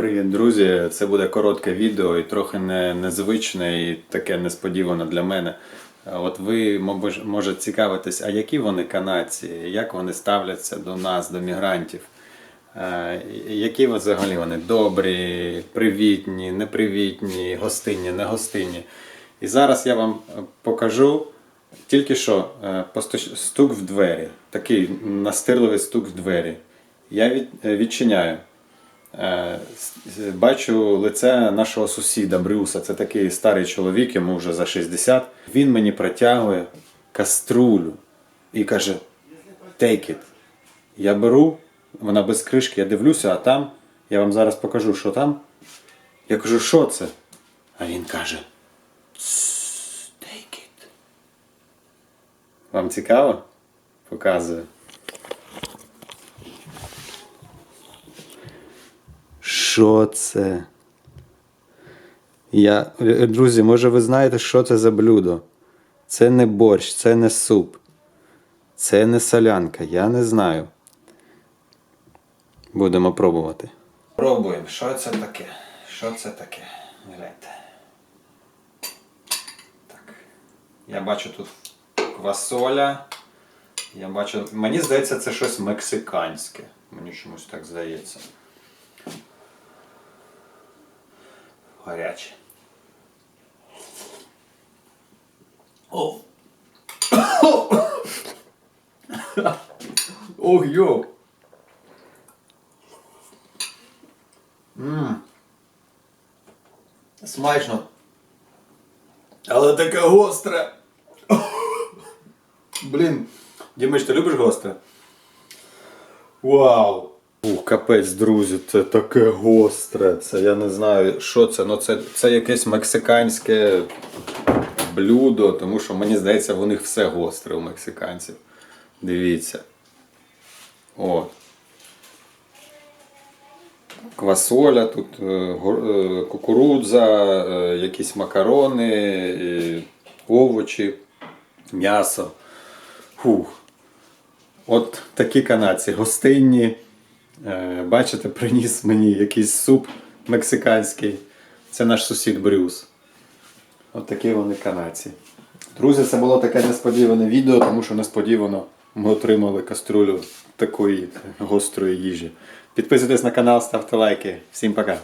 Привіт, друзі! Це буде коротке відео і трохи не, незвичне і таке несподіване для мене. От ви мабуть, може цікавитесь, а які вони канадці, як вони ставляться до нас, до мігрантів? Які взагалі вони добрі, привітні, непривітні, гостинні, негостинні. І зараз я вам покажу тільки що е, стук в двері, такий настирливий стук в двері. Я е, відчиняю. Е, Бачу лице нашого сусіда Брюса. Це такий старий чоловік, йому вже за 60. Він мені протягує каструлю і каже: Take it. Я беру, вона без кришки, я дивлюся, а там, я вам зараз покажу, що там. Я кажу, що це? А він каже: «Тс, Take it. Вам цікаво? Показую. Що це? Я, друзі, може ви знаєте, що це за блюдо? Це не борщ, це не суп, це не солянка, я не знаю. Будемо пробувати. Пробуємо. Що це таке? Що це таке? Гляньте. Так. Я бачу тут квасоля. Я бачу. Мені здається, це щось мексиканське. Мені чомусь так здається. Гаряче. О! Ох, йо! Ммм. Смачно. Але таке гостре. Блін. Дімич, ти любиш гостре? Вау! Ух, капець, друзі, це таке гостре. Це я не знаю, що це. Ну це, це якесь мексиканське блюдо, тому що мені здається, у них все гостре у мексиканців. Дивіться. От. Квасоля, тут е, е, кукурудза, е, якісь макарони, овочі, м'ясо. Фух. От такі канадці гостинні. Е, Бачите, приніс мені якийсь суп мексиканський. Це наш сусід Брюс. От такі вони канадці. Друзі, це було таке несподіване відео, тому що несподівано ми отримали каструлю такої гострої їжі. Підписуйтесь на канал, ставте лайки. Всім пока!